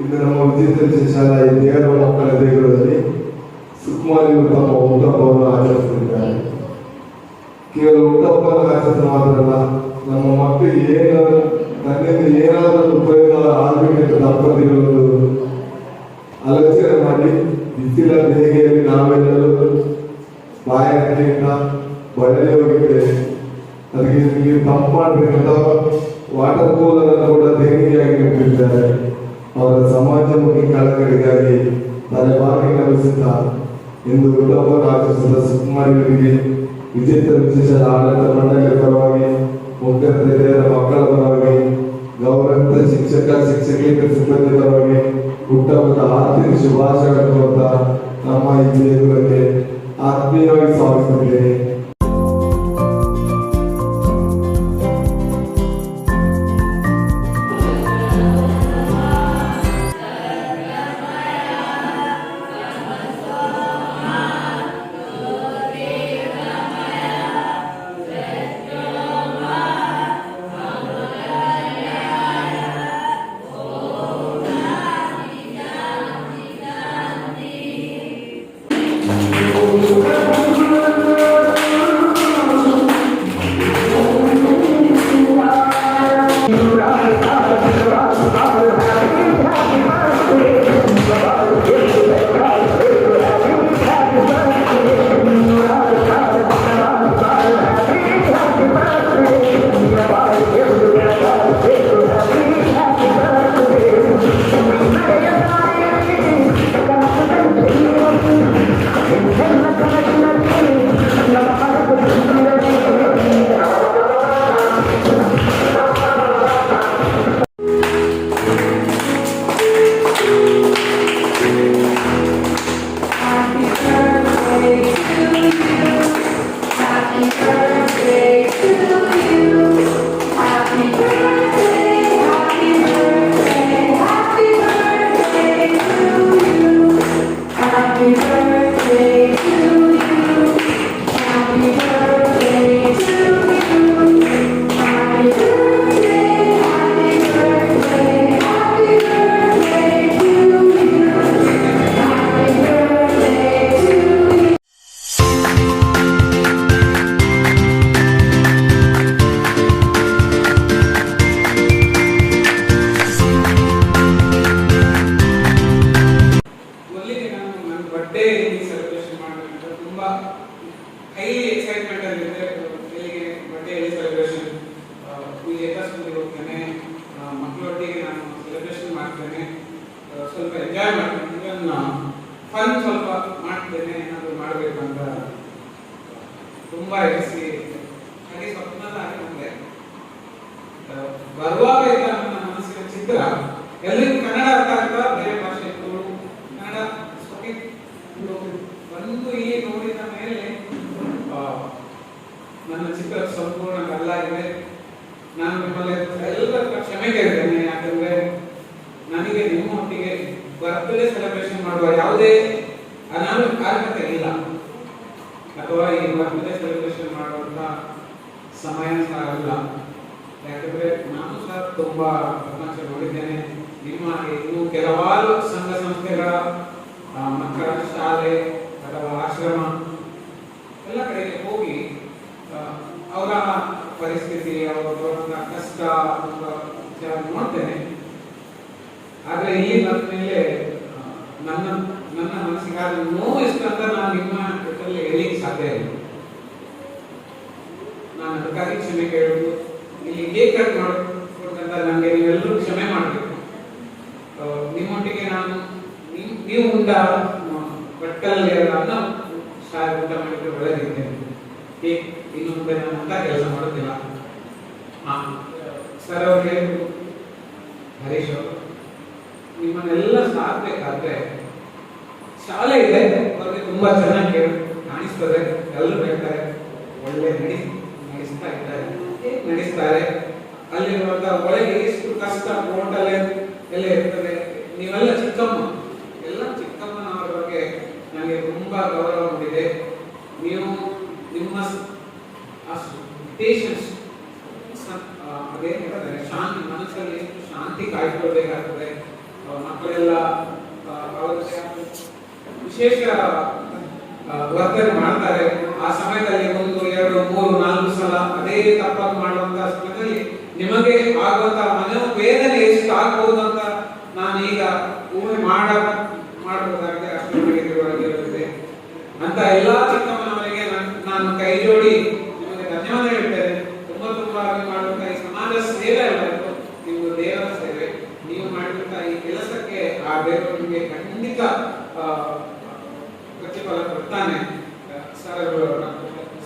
ಇಂದು ನಮ್ಮ ವಿದ್ಯುತ್ ಶಾಲಾ ಈ ದೇವರ ಮಕ್ಕಳ ದೇಗುಲದಲ್ಲಿ ಸುಕುಮಾರಿಗಳು ತಮ್ಮ ಹುಟ್ಟಹಬ್ಬವನ್ನು ಆಚರಿಸುತ್ತಿದ್ದಾರೆ. ಕೇವಲ ಹುಟ್ಟಹಬ್ಬವನ್ನು ಆಚರಣೆ ಮಾತ್ರವಲ್ಲ, ನಮ್ಮ ಮಕ್ಕಳಿಗೆ ಏನಾದರೂ ತನ್ನಿಂದ ಏನಾದರೂ ಉಪಯೋಗ ಆಗಬೇಕೆಂದು ದಂಪತಿಗಳು ಆಲೋಚನೆ ಮಾಡಿ, ಬಿಸಿಲ ದೇಹೆಯಲ್ಲಿ ನಾವೆಲ್ಲರೂ ಬಾಯಾರಿಕೆಯಿಂದ ಬಳಲಿ ಹೋಗಿದ್ದೇವೆ ಅದಕ್ಕೆ ಮಾಡಬೇಕಂತ ವಾಟರ್ ಕೂಲರ್ ಅನ್ನು ಕೂಡ ದೇಣಿಗೆಯಾಗಿ ನೀಡಿದ್ದಾರೆ ಅವರ ಸಮಾಜಮುಖಿ ಕಳಕಳಿಗಾಗಿ ತಲೆಬಾಗಿ ಕಲಿಸುತ್ತಾ ಇಂದು ಹುಟ್ಟಹಬ್ಬವನ್ನು ಆಚರಿಸಿದ ಸುಕುಮಾರಿಗಳಿಗೆ ವಿಚಿತ್ರ ವಿಶೇಷ ಆಡಳಿತ ಮಂಡಳಿಯ ಪರವಾಗಿ ಮುಖ್ಯ ಮಕ್ಕಳ ಪರವಾಗಿ ಗೌರವ ಶಿಕ್ಷಕ ಶಿಕ್ಷಕೇತರ ಸಿಬ್ಬಂದಿ ಪರವಾಗಿ ಹುಟ್ಟಹಬ್ಬದ ಆರ್ಥಿಕ ಶುಭಾಶಯಗಳನ್ನು ನಮ್ಮ ಈ ದೇಗುಲಕ್ಕೆ ಆತ್ಮೀಯವಾಗಿ ಸ್ವಾಗತಿಸುತ್ತೇನೆ. 감사합니다. ಸ್ಕೂಲಿಗೆ ಹೋಗ್ತೇನೆ ಮಕ್ಕಳೊಟ್ಟಿಗೆ ನಾನು ಸೆಲೆಬ್ರೇಷನ್ ಮಾಡ್ತೇನೆ. ಸ್ವಲ್ಪ ಎಂಜಾಯ್ ಮಾಡ್ತೇನೆ. ಫನ್ ಸ್ವಲ್ಪ ಮಾಡ್ತೇನೆ, ಏನಾದರೂ ಅಂತ ತುಂಬ ಎಸಿ ಹಾಗೆ ಸ್ವಪ್ನದ ಹಾಗೆ ಬರುವಾಗ ಇದ್ದ ನನ್ನ ಮನಸ್ಸಿನ ಚಿತ್ರ. ಎಲ್ಲರಿಗೂ ಕನ್ನಡ ಅರ್ಥ ಆಗ್ತಾ ಬೇರೆ ಭಾಷೆ ಇತ್ತು ಕನ್ನಡ ಸ್ಪೋಕಿಂಗ್ ಬಂದು ಇಲ್ಲಿ ನೋಡಿದ ಮೇಲೆ ಆ, ನನ್ನ ಚಿತ್ರ ಸಂಪೂರ್ಣ ಕಲ್ಲಾಗಿದೆ ನಾನು ನಿಮ್ಮಲ್ಲಿ ಎಲ್ಲ ಕ್ಷಮೆ ಕೇಳ್ತೇನೆ ಯಾಕಂದ್ರೆ ನನಗೆ ನಿಮ್ಮೊಟ್ಟಿಗೆ ಬರ್ತ್ಡೇ ಸೆಲೆಬ್ರೇಷನ್ ಮಾಡುವ ಯಾವುದೇ ಅನಾನುಕಾರಿಕತೆ ಇಲ್ಲ ಅಥವಾ ಈ ಬರ್ತ್ಡೇ ಸೆಲೆಬ್ರೇಷನ್ ಮಾಡುವಂತ ಸಮಯ ಅಲ್ಲ. ಯಾಕಂದ್ರೆ ನಾನು ಸಹ ತುಂಬಾ ಪ್ರಪಂಚ ನೋಡಿದ್ದೇನೆ ನಿಮ್ಮ ಇನ್ನು ಕೆಲವಾರು ಸಂಘ ಸಂಸ್ಥೆಗಳ ಮಕ್ಕಳ ಶಾಲೆ ಅಥವಾ ಆಶ್ರಮ ಎಲ್ಲ ಕಡೆಗೆ ಹೋಗಿ ಅವರ ಪರಿಸ್ಥಿತಿ, ಅವರ ಕಷ್ಟ ನೋಡ್ತೇನೆ. ಆದರೆ ಈ ಮೇಲೆ ನನ್ನ ನನ್ನ ಮನಸ್ಸಿಗಾದ ನೋವು ಎಷ್ಟು ಅಂತ ನಾನು ನಿಮ್ಮ ಜೊತೆಯಲ್ಲಿ ಹೇಳಿಕ್ಕೆ ಸಾಧ್ಯ ಇಲ್ಲ. ಅದಕ್ಕಾಗಿ ಕ್ಷಮೆ ಕೇಳುವುದು. ಇಲ್ಲಿ ಕೇಕ್ ಕಟ್ ಮಾಡ್ಕೊಡ್ತಂತ ನನಗೆ ನೀವೆಲ್ಲರೂ ಕ್ಷಮೆ ಮಾಡಬೇಕು. ನಿಮ್ಮೊಟ್ಟಿಗೆ ನಾನು ನೀವ್- ಉಂಟ ಬಟ್ಟಲ್ಲಿ ಅನ್ನ ಶಾಲೆ ಊಟ ಮಾಡಿದ್ರೆ ಒಳ್ಳೆದಿದ್ದೇನೆ ಕೇಕ್ ಇನ್ನು ಮುಂದೆ ನಾನು ಅಂತ ಕೆಲಸ ಮಾಡುತ್ತಿಲ್ಲ ಹಾಂ ಸರ್ ಅವ್ರಿಗೆ ಹರೀಶ್ ಅವರು, ನಿಮ್ಮನ್ನೆಲ್ಲ ಸಾಕ್ಬೇಕಾದ್ರೆ ಶಾಲೆ ಇದೆ. ಅವ್ರಿಗೆ ತುಂಬಾ ಚೆನ್ನಾಗಿ ಕಾಣಿಸ್ತದೆ. ಎಲ್ಲರೂ ಹೇಳ್ತಾರೆ. ಒಳ್ಳೆ ನಡಿ. ನಡೆಸ್ತಾ ಇದ್ದಾರೆ. ನಡೆಸ್ತಾರೆ? ಅಲ್ಲಿರುವಂತಹ ಒಳಗೆ ಎಷ್ಟು ಕಷ್ಟ ಹೋಟೆಲ್ ಎಲ್ಲ ಇರ್ತದೆ. ನೀವೆಲ್ಲ ಚಿಕ್ಕಮ್ಮ. ಎಲ್ಲ ಚಿಕ್ಕಮ್ಮನವರ ಬಗ್ಗೆ ನನಗೆ ತುಂಬಾ ಗೌರವ ಹೊಂದಿದೆ ನೀವು ನಿಮ್ಮ ಪೇಷನ್ಸ್ ಶಾಂತಿ, ಮನಸ್ಸಲ್ಲಿ ಎಷ್ಟು ಶಾಂತಿ ಕಾಯ್ಕೊಳ್ಬೇಕಾಗ್ತದೆ. ಮಕ್ಕಳೆಲ್ಲ ವಿಶೇಷ ವರ್ತನೆ ಮಾಡ್ತಾರೆ. ಆ ಸಮಯದಲ್ಲಿ ಒಂದು, ಎರಡು, ಮೂರು, ನಾಲ್ಕು ಸಲ ಅದೇ ತಪ್ಪನ್ನು ಮಾಡುವಂತಹ ಸಮಯದಲ್ಲಿ ನಿಮಗೆ ಆಗುವಂತಹ ಮನೋವೇದನೆ ಎಷ್ಟು ಆಗಬಹುದು ಅಂತ ನಾನು ಈಗ ಊಹೆ ಮಾಡ ಮಾಡಬಹುದಾಗಿದೆ ಅಷ್ಟೇ ಅಂತ ಎಲ್ಲಾ ಚಿಕ್ಕಮ್ಮನವರಿಗೆ ನಾನ್- ಕೈ ಜೋಡಿ ನಿಮಗೆ ಧನ್ಯವಾದ ಹೇಳ್ತೇನೆ. ತುಂಬಾ ತುಂಬಾ ಮಾಡುವಂತ ಈ ಸಮಾಜ ಸೇವೆ ಅಲ್ಲ ಇದು ನೀವು ದೇವರ ಸೇವೆ. ನೀವು ಮಾಡಿದಂತ ಈ ಕೆಲಸಕ್ಕೆ ಆ ದೇವರು ನಿಮಗೆ ಖಂಡಿತ ಆ, ಬರ್ತಾನೆ ಸರ್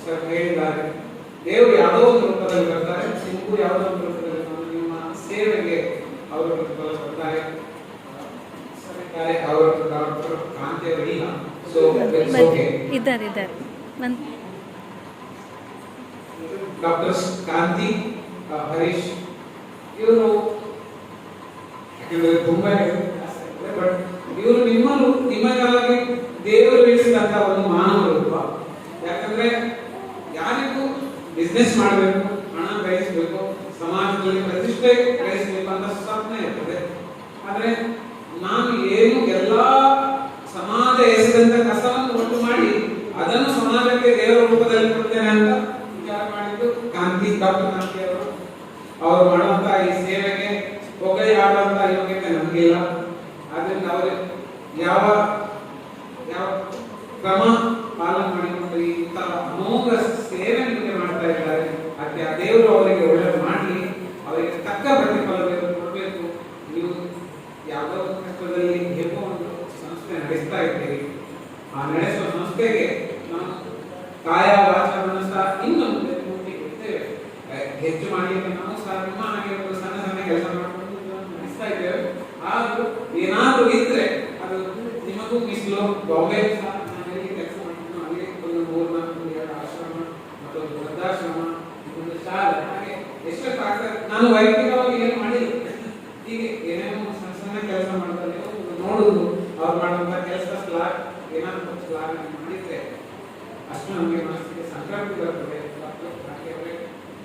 ಸರ್ ಹೇಳಿದ್ದಾರೆ. ದೇವರು ಯಾವುದೋ ಒಂದು ರೂಪದಲ್ಲಿ ಬರ್ತಾರೆ ನಿಮಗೂ ಯಾವುದೋ ಒಂದು ರೂಪದಲ್ಲಿ ನಿಮ್ಮ ಸೇವೆಗೆ ಅವರು ಪ್ರತಿಫಲ ಕೊಡ್ತಾರೆ. ಸರ್ ಅವರ ಡಾಕ್ಟರ್ ಕಾಂತಿ ಅವರು ಇಲ್ಲ ಸೊ ಓಕೆ ಇದ್ದಾರೆ ಇದ್ದಾರೆ. ಡಾಕ್ಟರ್ಸ್ ಕಾಂತಿ ಹರೀಶ್ ಇವರು ಯಾಕಂದ್ರೆ ತುಂಬಾ ಬಟ್ ಇವರು ನಿಮ್ಮನ್ನು ನಿಮಗಾಗಿ ದೇವರು ಇಳಿಸಿದಂತ ಒಂದು ಮಾನವ ರೂಪ ಯಾಕಂದ್ರೆ ಯಾರಿಗೂ ಬಿಸ್ನೆಸ್ ಮಾಡಬೇಕು, ಹಣ ಗಳಿಸಬೇಕು ಸಮಾಜದಲ್ಲಿ ಪ್ರತಿಷ್ಠೆ ಗಳಿಸಬೇಕು ಅಂತ ಸ್ವಪ್ನ ಇರ್ತದೆ. ಆದ್ರೆ ನಾನು ಏನು ಎಲ್ಲಾ ಸಮಾಜ ಎಸೆದಂತ ಕಸವನ್ನು ಒಟ್ಟು ಮಾಡಿ ಅದನ್ನು ಸಮಾಜಕ್ಕೆ ದೇವರ ರೂಪದಲ್ಲಿ ಕೊಡ್ತೇನೆ ಅಂತ ವಿಚಾರ ಮಾಡಿದ್ದು ಕಾಂತಿ ಡಾಕ್ಟರ್ ಗಾಂಧಿ ಅವರು. ಅವರು ಮಾಡುವಂತ ಈ ಸೇವೆಗೆ ಹೊಗಳಿ ಆಡುವಂತ ಯೋಗ್ಯತೆ ನಮಗಿಲ್ಲ ಆದ್ರಿಂದ ಅವರು ಯಾವ ಯಾವ ಕ್ರಮ ಪಾಲನೆ ಮಾಡಿಕೊಂಡು ಇಂತಹ ಅಮೋಘ ಸೇವೆ ನಿಮಗೆ ಮಾಡ್ತಾ ಇದ್ದಾರೆ. ಅದಕ್ಕೆ ಆ ದೇವರು ಅವರಿಗೆ ಒಳ್ಳೆ ಮಾಡಲಿ, ಅವರಿಗೆ ತಕ್ಕ ಪ್ರತಿಫಲ ಕೊಡಬೇಕು. ನೀವು ಯಾವುದೋ ಕಷ್ಟದಲ್ಲಿ ಹೇಗೋ ಒಂದು ಸಂಸ್ಥೆ ನಡೆಸ್ತಾ ಇದ್ದೀರಿ. ಆ ನಡೆಸುವ ಸಂಸ್ಥೆಗೆ ನಾವು ಕಾಯ ವಾಚ ಸಹ ಇನ್ನು ಮುಂದೆ ಮುಂದೆ ಇರ್ತೇವೆ ಹೆಚ್ಚು ಮಾಡಿ ನಾವು ಸಹ ನಿಮ್ಮ ಹಾಗೆ ಒಂದು ಸಣ್ಣ ಸಣ್ಣ ಕೆಲಸ ಮಾಡಿಕೊಂಡು ನಡೆಸ್ತಾ ಇದ್ದೇವೆ. ಆದ್ರೂ ಏನಾದರೂ ಇದ್ರೆ ಅದು ನಿಮಗೂ ಮಿಸ್ಲೋ ಬಾಂಬೆ ಸಹ ನಾನು ಎಲ್ಲಿ ಕೆಲಸ ಮಾಡ್ತೀನಿ ಅಲ್ಲಿ ಒಂದು ಮೂರು ನಾಲ್ಕು ಎರಡು ಆಶ್ರಮ ಮತ್ತೊಂದು ವೃದ್ಧಾಶ್ರಮ ಒಂದು ಶಾಲೆ ಆಗ್ತದೆ ನಾನು ವೈಯಕ್ತಿಕವಾಗಿ ಏನು ಮಾಡಿಲ್ಲ. ಹೀಗೆ ಏನೇನೋ ಸಣ್ಣ ಸಣ್ಣ ಕೆಲಸ ಮಾಡ್ತಾರೆ ನೋಡುದು ಅವ್ರು ಮಾಡುವಂತ ಕೆಲಸ ಸ್ಲಾಗ್ ಏನಾದ್ರು ಸ್ಲಾಗ್ ಮಾಡಿದ್ರೆ ಅಷ್ಟು ನಮಗೆ ಮನಸ್ಸಿಗೆ ಸಂಕ್ರಾಂತಿ ಬರ್ತದೆ. ಯಾಕೆಂದ್ರೆ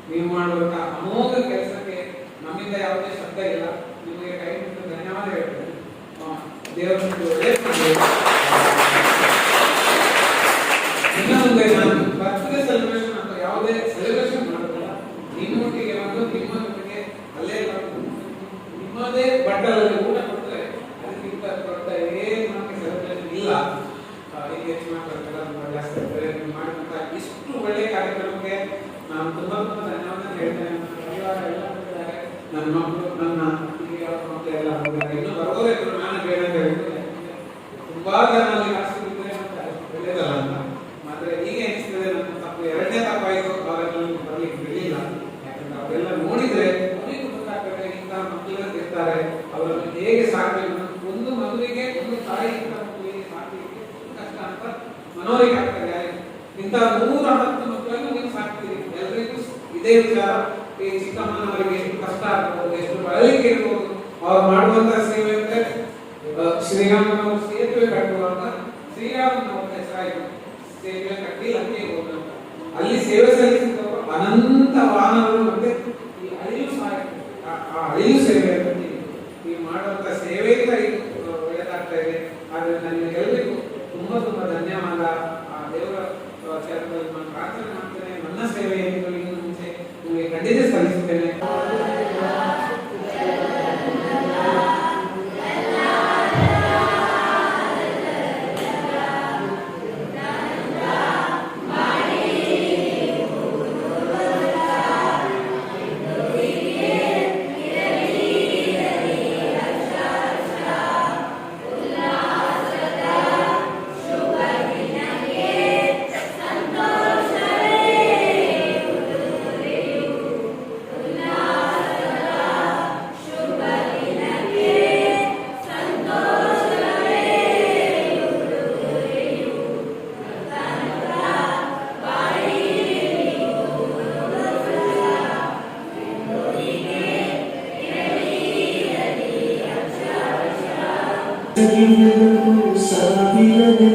ನೀವು ಮಾಡುವಂತ ಅಮೋಘ ಕೆಲಸಕ್ಕೆ ನಮ್ಮಿಂದ ಯಾವುದೇ ಶಬ್ದ ಇಲ್ಲ. ನಿಮಗೆ ಕೈ ಧನ್ಯವಾದ ಹೇಳ್ತೇನೆ. ದೇವರು ನಿಮಗೆ ಒಳ್ಳೆಯದು ಮಾಡಲಿ. ಇನ್ನು ಮುಂದೆ ನಾನು ಬರ್ತ್ಡೇ ಸೆಲೆಬ್ರೇಷನ್ ಅಂತ ಯಾವುದೇ ಸೆಲೆಬ್ರೇಷನ್ ಮಾಡೋದಿಲ್ಲ ನಿಮ್ಮೊಟ್ಟಿಗೆ ಬಂದು ನಿಮ್ಮೊಟ್ಟಿಗೆ ಅಲ್ಲೇ ಬಂದು ನಿಮ್ಮದೇ ಬಟ್ಟಲಲ್ಲಿ ಊಟ ಕೊಡ್ತಾರೆ ಅದಕ್ಕಿಂತ ದೊಡ್ಡ ಏನು ನಮಗೆ ಸೆಲೆಬ್ರೇಷನ್ ಇಲ್ಲ ಆ, ಹೀಗೆ ಹೆಚ್ಚು ಮಾತಾಡ್ತಾರೆ ತುಂಬಾ ಜಾಸ್ತಿ ಆಗ್ತಾರೆ ನೀವು ಮಾಡುವಂತ ಇಷ್ಟು ಒಳ್ಳೆ ಕಾರ್ಯಕ್ರಮಕ್ಕೆ ನಾನು ತುಂಬಾ ತುಂಬಾ ಧನ್ಯವಾದ ಹೇಳ್ತೇನೆ ನನ್ನ ಪರಿವಾರ ಎಲ್ಲ ಬಂದಿದ್ದಾರೆ ನನ್ನ ಮಕ್ಕಳು ನನ್ನ ಅತ್ತಿಗೆ ಅವ್ರ ಮಕ್ಕಳು ಎಲ್ಲ ಬಂದಿದ್ದಾರೆ ಇನ್ನು ಬರೋದೇ ಇದ್ರು ನಾನು ಬೇಡ ಅಂತ ಹೇಳಿದ್ರೆ ತುಂಬಾ ಜನ ಅಲ್ಲಿ ಕಾಸಿದ್ರೆ ಮತ್ತೆ ಒಳ್ಳೇದಲ್ಲ ಅಂತ ಮಾತ್ರ ಈಗ ಅನಿಸ್ತದೆ ನನ್ನ ತಪ್ಪು ಎರಡನೇ ತಪ್ಪಾಯಿತು ಅವರೆಲ್ಲ ಬರ್ಲಿಕ್ಕೆ ಬಿಡಲಿಲ್ಲ ಯಾಕಂದ್ರೆ ಅವರೆಲ್ಲ ನೋಡಿದ್ರೆ ಅವರಿಗೂ ಗೊತ್ತಾಗ್ತದೆ ಇಂಥ ಮಕ್ಕಳು ಇರ್ತಾರೆ ಅವರನ್ನು ಹೇಗೆ ಸಾಕಬೇಕು ಒಂದು ಮಗುವಿಗೆ ಒಂದು ತಾಯಿ ಇಂಥ ಮಗುವಿಗೆ ಸಾಕಲಿಕ್ಕೆ ಕಷ್ಟ ಅಂತ ಮನೋರಿಗೆ ಆಗ್ತದೆ ಯಾರಿಗೂ. ನೂರ ಹತ್ತು ಮಕ್ಕಳನ್ನು ನೀವು ಸಾಕ್ತೀರಿ. ಎಲ್ರಿಗೂ ಇದೇ ವಿಚಾರ. ಈ ಚಿಕ್ಕಮ್ಮನವರಿಗೆ ಎಷ್ಟು ಕಷ್ಟ ಆಗ್ಬೋದು, ಎಷ್ಟು ಬಳಲಿಕೆ ಇರ್ಬೋದು, ಅವ್ರು ಮಾಡುವಂತ ಸೇವೆ ಅಂದ್ರೆ ಶ್ರೀರಾಮನವರು ಸೇತುವೆ ಕಟ್ಟುವಾಗ ಶ್ರೀರಾಮನವರ ಹೆಸರಾಯಿತು. ಸೇತುವೆ ಕಟ್ಟಿ ಲಂಕೆ ಹೋದಂತ. ಅಲ್ಲಿ ಸೇವೆ ಸಲ್ಲಿಸಿದವರು ಅನಂತ ವಾಹನಗಳು ಮತ್ತೆ ಈ ಅಳಿಲು ಸಹಾಯ ಆ- ಆ ಅಳಿಲು സഖ്യം സാധിതനെ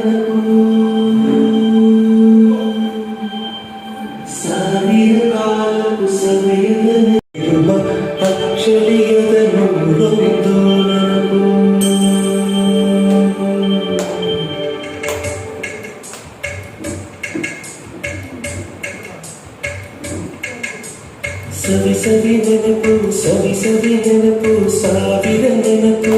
சதி நினைப்பு சதி சதி நினைப்பு சாவிர நினைப்பு.